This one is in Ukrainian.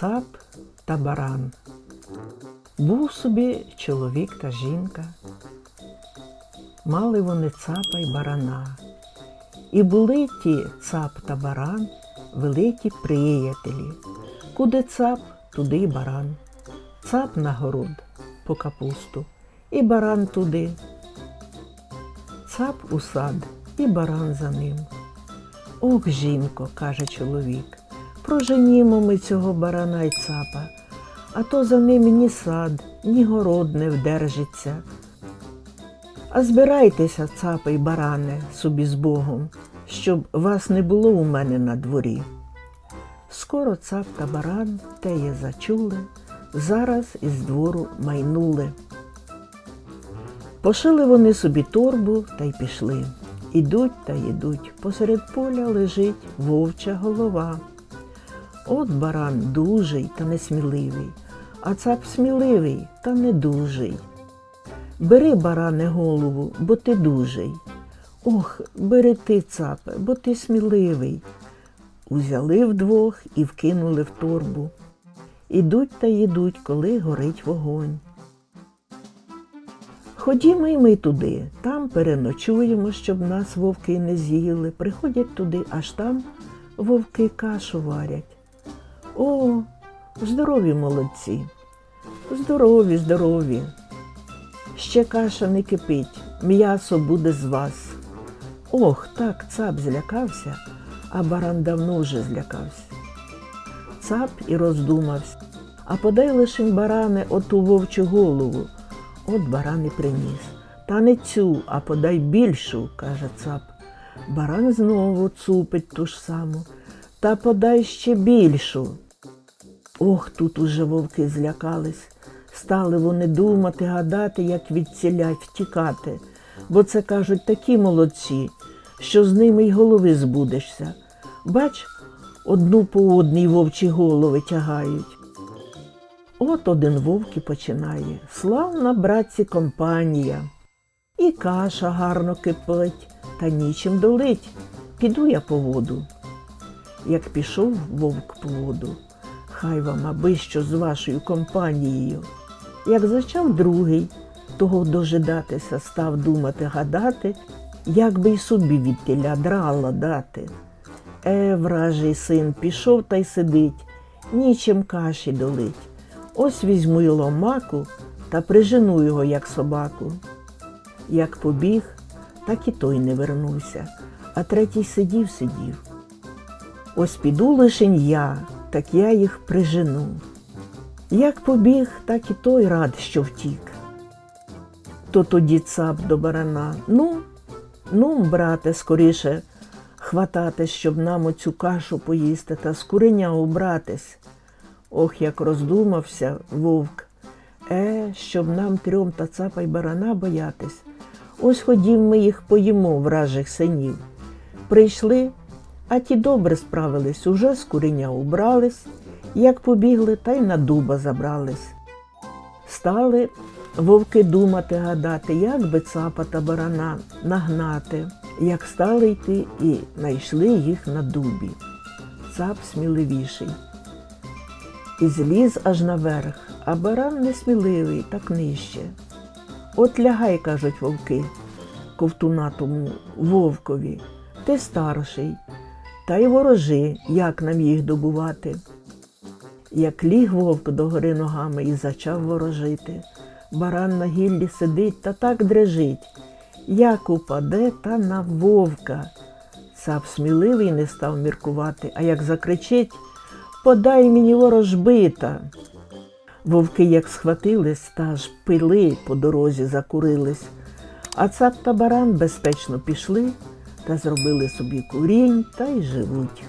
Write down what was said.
Цап та баран. Був собі чоловік та жінка. Мали вони цапа й барана. І були ті цап та баран великі приятелі. Куди цап, туди й баран. Цап на город по капусту, і баран туди. Цап у сад, і баран за ним. Ох, жінко, каже чоловік, проженімо ми цього барана й цапа, а то за ним ні сад, ні город не вдержиться. А збирайтеся, цапи й баране, собі з Богом, щоб вас не було у мене на дворі. Скоро цап та баран теє зачули, зараз із двору майнули. Пошили вони собі торбу та й пішли. Ідуть та йдуть, посеред поля лежить вовча голова. От баран дужий та несміливий, а цап сміливий та недужий. Бери, баране, голову, бо ти дужий. Ох, бери ти, цапе, бо ти сміливий. Узяли вдвох і вкинули в торбу. Ідуть та йдуть, коли горить вогонь. Ходімо й ми туди, там переночуємо, щоб нас вовки не з'їли. Приходять туди, аж там вовки кашу варять. О, здорові молодці. Здорові, здорові. Ще каша не кипить, м'ясо буде з вас. Ох, так цап злякався, а баран давно вже злякався. Цап і роздумався, а подай лишень баране оту вовчу голову. От баран і приніс. Та не цю, а подай більшу, каже цап. Баран знову цупить ту ж саму. Та подай ще більшу. Ох, тут уже вовки злякались. Стали вони думати, гадати, як відцілять, втікати. Бо це кажуть такі молодці, що з ними й голови збудешся. Бач, одну по одній вовчі голови тягають. От один вовк і починає. Славна, братці, компанія. І каша гарно кипить, та нічим долить. Піду я по воду. Як пішов вовк по воду, хай вам аби що з вашою компанією. Як зачав другий, того дожидатися, став думати, гадати, як би й собі від теля драла дати. Е, вражий син, пішов та й сидить, нічим каші долить. Ось візьму й ломаку та прижену його, як собаку. Як побіг, так і той не вернувся, а третій сидів, сидів. Ось піду лишень я, так я їх прижену. Як побіг, так і той рад, що втік. То тоді цап до барана. Ну, ну, брате, скоріше хватати, щоб нам оцю кашу поїсти та з куреня убратись. Ох, як роздумався вовк. Е, щоб нам трьом та цапа й барана боятись. Ось ходім ми їх поїмо, вражих синів. Прийшли, а ті добре справились, уже з куреня убрались, як побігли, та й на дуба забрались. Стали вовки думати, гадати, як би цапа та барана нагнати, як стали йти і знайшли їх на дубі. Цап сміливіший. І зліз аж наверх, а баран несміливий, так нижче. От лягай, кажуть вовки, ковтунатому вовкові, ти старший, та й ворожи, як нам їх добувати. Як ліг вовк догори ногами і зачав ворожити, баран на гіллі сидить та так дрижить, як упаде та на вовка. Цап сміливий не став міркувати, а як закричить Подай мені ворожбита. Вовки як схватились, та аж пили по дорозі закурились, а цап та баран безпечно пішли та зробили собі курінь та й живуть.